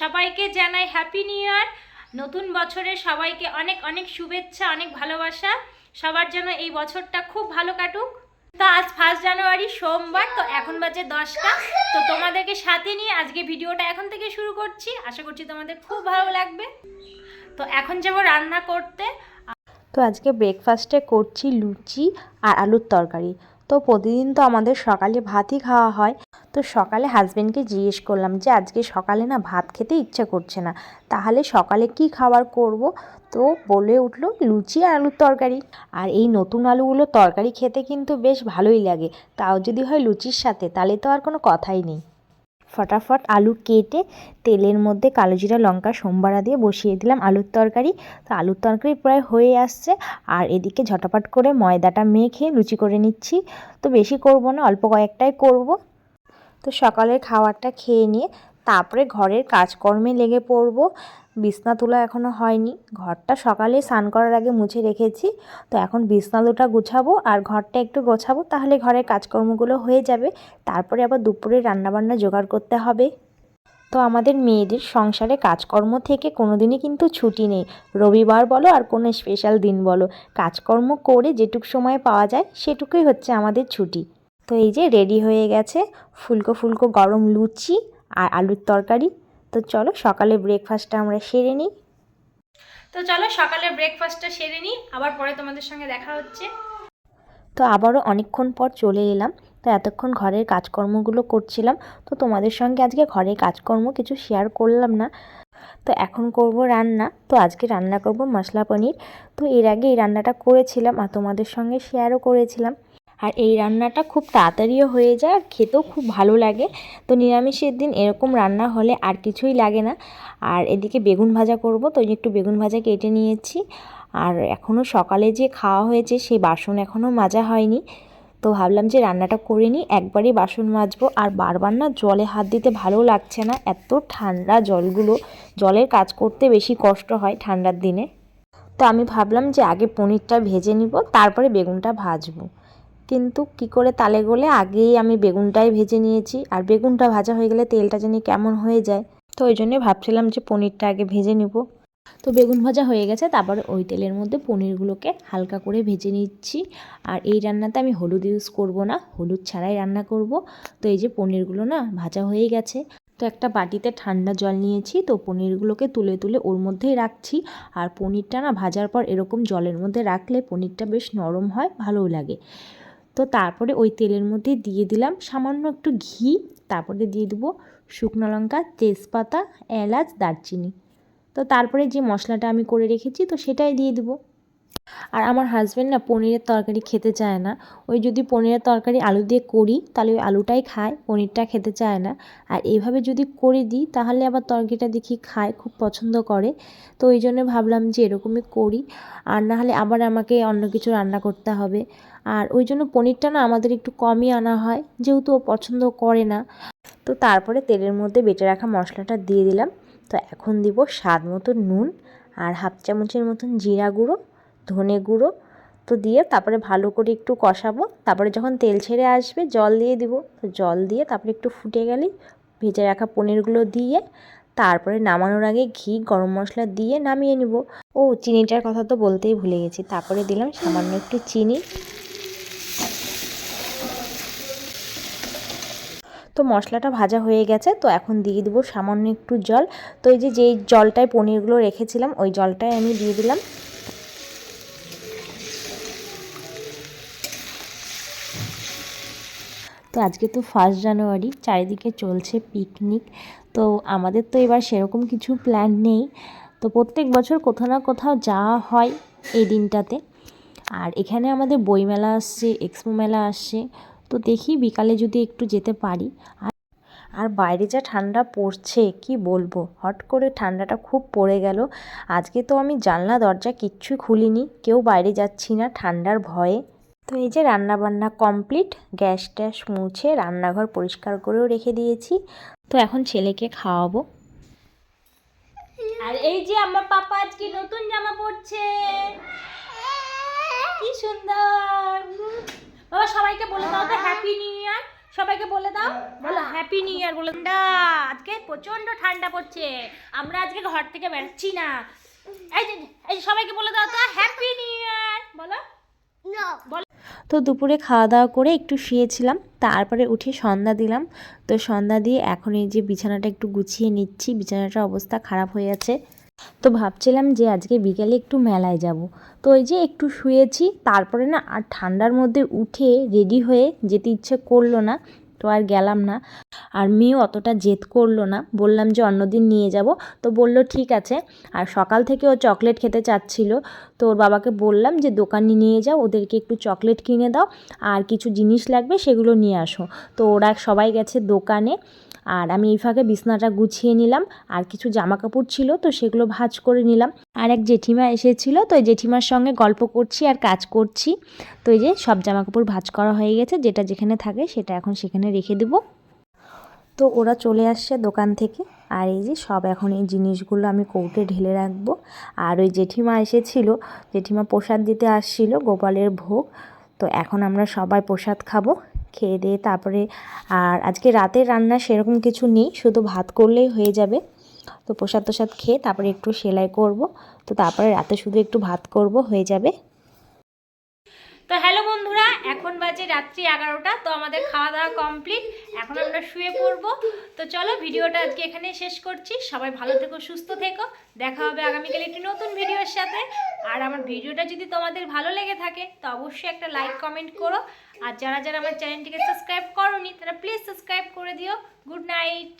সবাইকে জানাই happy new year নতুন বছরে সবাইকে অনেক অনেক শুভেচ্ছা, অনেক ভালোবাসা। সবার জন্য এই বছরটা খুব ভালো কাটুক। তো আজ ফার্স্ট জানুয়ারি সোমবার, তো এখন বাজে দশটা। তো তোমাদেরকে সাথে নিয়ে আজকে ভিডিওটা এখন থেকে শুরু করছি। আশা করছি তোমাদের খুব ভালো লাগবে। তো এখন যাব রান্না করতে। তো আজকে ব্রেকফাস্টে করছি লুচি আর আলুর তরকারি। তো প্রতিদিন তো আমাদের সকালে ভাতই খাওয়া হয়। তো সকালে হাজব্যান্ডকে জিজ্ঞেস করলাম যে, আজকে সকালে না ভাত খেতে ইচ্ছা করছে না, তাহলে সকালে কি খাবার করব? তো বলে উঠল, লুচি আর আলুর তরকারি। আর এই নতুন আলুগুলো তরকারি খেতে কিন্তু বেশ ভালোই লাগে। তাও যদি হয় লুচির সাথে, তাহলে তো আর কোনো কথাই নেই। ফটাফট আলু কেটে তেলের মধ্যে কালো জিরা, লঙ্কা সোমবারা দিয়ে বসিয়ে দিলাম আলুর তরকারি। তো আলুর তরকারি প্রায় হয়ে আসছে। আর এদিকে ঝটাপট করে ময়দাটা মেখে লুচি করে নিচ্ছি। তো বেশি করব না, অল্প কয়েকটাই করব। তো সকালের খাবারটা খেয়ে নিয়ে তারপরে ঘরের কাজকর্মে লেগে পড়ব। বিছনা তোলা এখনও হয়নি। ঘরটা সকালে স্নান করার আগে মুছে রেখেছি। তো এখন বিছনা দুটা গুছাবো আর ঘরটা একটু গোছাবো তাহলে ঘরের কাজকর্মগুলো হয়ে যাবে। তারপরে আবার দুপুরে রান্নাবান্না জোগাড় করতে হবে। তো আমাদের মেয়েদের সংসারে কাজকর্ম থেকে কোনো দিনই কিন্তু ছুটি নেই। রবিবার বলো আর কোনো স্পেশাল দিন বলো। কাজকর্ম করে যেটুক সময় পাওয়া যায় সেটুকুই হচ্ছে আমাদের ছুটি। তো এই যে রেডি হয়ে গেছে। ফুলকো ফুলকো গরম লুচি আর আলুর তরকারি। তো চলো সকালে ব্রেকফাস্টটা আমরা সেরে নিই। তো চলো সকালে ব্রেকফাস্টটা সেরে নিই আবার পরে তোমাদের সঙ্গে দেখা হচ্ছে। তো আবারও অনেকক্ষণ পর চলে এলাম। তো এতক্ষণ ঘরের কাজকর্মগুলো করছিলাম। তো তোমাদের সঙ্গে আজকে ঘরের কাজকর্ম কিছু শেয়ার করলাম না। তো এখন করব রান্না। তো আজকে রান্না করব মশলা পনির। তো এর আগে এই রান্নাটা করেছিলাম আর তোমাদের সঙ্গে শেয়ারও করেছিলাম। আর এই রান্নাটা খুব তাড়াতাড়িও হয়ে যায় আর খেতেও খুব ভালো লাগে। তো নিরামিষের দিন এরকম রান্না হলে আর কিছুই লাগে না। আর এদিকে বেগুন ভাজা করব, তো একটু বেগুন ভাজা কেটে নিয়েছি। আর এখনও সকালে যে খাওয়া হয়েছে সেই বাসন এখনও মাজা হয়নি। তো ভাবলাম যে রান্নাটা করে নিই, একবারই বাসন মাজবো। আর বারবার না জলে হাত দিতে ভালো লাগছে না, এত ঠান্ডা জলগুলো। জলের কাজ করতে বেশি কষ্ট হয় ঠান্ডার দিনে। তো আমি ভাবলাম যে আগে পনিরটা ভেজে নিব, তারপরে বেগুনটা ভাজবো। কিন্তু কি করে তালে গলে আগেই আমি বেগুনটাই ভেজে নিয়েছি। আর বেগুনটা ভাজা হয়ে গেলে তেলটা জানি কেমন হয়ে যায়। তো ওই জন্যই ভাবছিলাম যে পনিরটা আগে ভেজে নিব। তো বেগুন ভাজা হয়ে গেছে, তারপরে ওই তেলের মধ্যে পনিরগুলোকে হালকা করে ভেজে নিচ্ছি। আর এই রান্নাতে আমি হলুদ ইউজ করব না, হলুদ ছাড়াই রান্না করব। তো এই যে পনিরগুলো না ভাজা হয়ে গেছে, তো একটা বাটিতে ঠান্ডা জল নিয়েছি। তো পনিরগুলোকে তুলে তুলে ওর মধ্যেই রাখছি। আর পনিরটা না ভাজার পর এরকম জলের মধ্যে রাখলে পনিরটা বেশ নরম হয়, ভালোও লাগে। তো তারপরে ওই তেলের মধ্যে দিয়ে দিলাম সামান্য একটু ঘি। তারপরে দিয়ে দেবো শুকনো লঙ্কা, তেজপাতা, এলাচ, দারচিনি। তো তারপরে যে মশলাটা আমি করে রেখেছি তো সেটাই দিয়ে দেবো। আর আমার হাজব্যান্ড না পনিরের তরকারি খেতে চায় না। ওই যদি পনিরের তরকারি আলু দিয়ে করি, তাহলে ওই আলুটাই খায়, পনিরটা খেতে চায় না। আর এইভাবে যদি করে দিই, তাহলে আবার তরকারিটা দেখি খায়, খুব পছন্দ করে। তো ওই জন্য ভাবলাম যে এরকমই করি। আর না হলে আবার আমাকে অন্য কিছু রান্না করতে হবে। আর ওই জন্য পনিরটা না আমাদের একটু কমই আনা হয়, যেহেতু ও পছন্দ করে না। তো তারপরে তেলের মধ্যে বেটে রাখা মশলাটা দিয়ে দিলাম। তো এখন দিব স্বাদ মতো নুন আর হাফ চামচের মতন জিরা গুঁড়ো ধনে গুঁড়ো তো দিয়ে তারপরে ভালো করে একটু কষাবো। তারপরে যখন তেল ছেড়ে আসবে, জল দিয়ে দিব। তো জল দিয়ে তারপরে একটু ফুটে গেলেই ভেজে রাখা পনিরগুলো দিয়ে তারপরে নামানোর আগে ঘি, গরম মশলা দিয়ে নামিয়ে নিব। ও, চিনিটার কথা তো বলতেই ভুলে গেছি। তারপরে দিলাম সামান্য একটু চিনি। তো মশলাটা ভাজা হয়ে গেছে, তো এখন দিয়ে দেবো সামান্য একটু জল। তো এই যে, যেই জলটায় পনিরগুলো রেখেছিলাম, ওই জলটাই আমি দিয়ে দিলাম। তো আজকে তো ফার্স্ট জানুয়ারি চারিদিকে চলছে পিকনিক তো আমাদের তো এবার সেরকম কিছু প্ল্যান নেই। তো প্রত্যেক বছর কোথাও না কোথাও যাওয়া হয় এই দিনটাতে। আর এখানে আমাদের বইমেলা আসছে এক্সপো মেলা আসছে, তো দেখি বিকালে যদি একটু যেতে পারি। আর আর বাইরে যা ঠান্ডা পড়ছে, কি বলব? হট করে ঠান্ডাটা খুব পড়ে গেল। আজকে তো আমি জানলা দরজা কিচ্ছুই খুলিনি, কেউ বাইরে যাচ্ছি না ঠান্ডার ভয়ে। তো এই যে রান্না বান্না কমপ্লিট গ্যাস ট্যাস মুছে রান্নাঘর পরিষ্কার করেও রেখে দিয়েছি। তো এখন ছেলেকে খাওয়াবো। আর এই যে আমার পাপা আজকে নতুন জামা পরছে। কি সুন্দর। বাবা সবাইকে বলে দাও তো হ্যাপি নিউ ইয়ার সবাইকে বলে দাও। বলো হ্যাপি নিউ ইয়ার বলে। ঠান্ডা আজকে প্রচণ্ড ঠান্ডা পড়ছে। আমরা আজকে ঘর থেকে বেরোচ্ছি না। এই যে এই সবাইকে বলে দাও তো হ্যাপি নিউ ইয়ার বলো। বলো। তো দুপুরে খাওয়া দাওয়া করে একটু শুয়েছিলাম, তারপরে উঠে সন্ধ্যা দিলাম। তো সন্ধ্যা দিয়ে এখন এই যে বিছানাটা একটু গুছিয়ে নিচ্ছি, বিছানাটার অবস্থা খারাপ হয়ে আছে। তো ভাবছিলাম যে আজকে বিকেলে একটু মেলায় যাব। তো ওই যে একটু শুয়েছি, তারপরে না আর ঠান্ডার মধ্যে উঠে রেডি হয়ে যেতে ইচ্ছে করল না, তো আর গেলাম না। আর মেয়েও অতটা জেদ করল না। বললাম যে অন্যদিন নিয়ে যাব। তো বলল, ঠিক আছে। আর সকাল থেকে ও চকলেট খেতে চাচ্ছিল। তো ওর বাবাকে বললাম যে, দোকানে নিয়ে যাও, ওদেরকে একটু চকলেট কিনে দাও। আর কিছু জিনিস লাগবে, সেগুলো নিয়ে আসো। তো ওরা সবাই গেছে দোকানে। আর আমি এই ফাঁকে বিছনাটা গুছিয়ে নিলাম। আর কিছু জামা কাপড় ছিল, তো সেগুলো ভাজ করে নিলাম। আর এক জেঠিমা এসেছিল, তো জেঠিমার সঙ্গে গল্প করছি আর কাজ করছি। তো এই যে, সব জামা কাপড় ভাঁজ করা হয়ে গেছে। যেটা যেখানে থাকে, সেটা এখন সেখানে রেখে দেবো। তো ওরা চলে আসছে দোকান থেকে। আর এই যে সব এখন এই জিনিসগুলো আমি কৌটে ঢেলে রাখব। আর ওই জেঠিমা এসেছিল, জেঠিমা প্রসাদ দিতে আসছিল গোপালের ভোগ। তো এখন আমরা সবাই প্রসাদ খাব, খেয়ে দিয়ে তারপরে আর আজকে রাতের রান্না সেরকম কিছু নেই, শুধু ভাত করলেই হয়ে যাবে। তো প্রসাদ তোসাদ খেয়ে তারপরে একটু সেলাই করব। তো তারপরে রাতে শুধু একটু ভাত করব, হয়ে যাবে। এখন বাজে রাত্রি এগারোটা, তো আমাদের খাওয়া দাওয়া কমপ্লিট এখন আমরা শুয়ে পড়ব। তো চলো ভিডিওটা আজকে এখানে শেষ করছি। সবাই ভালো থেকো, সুস্থ থেকো। দেখা হবে আগামীকাল একটি নতুন ভিডিওর সাথে। আর আমার ভিডিওটা যদি তোমাদের ভালো লেগে থাকে, তো অবশ্যই একটা লাইক কমেন্ট করো। আর যারা যারা আমার চ্যানেলটিকে সাবস্ক্রাইব করোনি, তারা প্লিজ সাবস্ক্রাইব করে দিও। Good night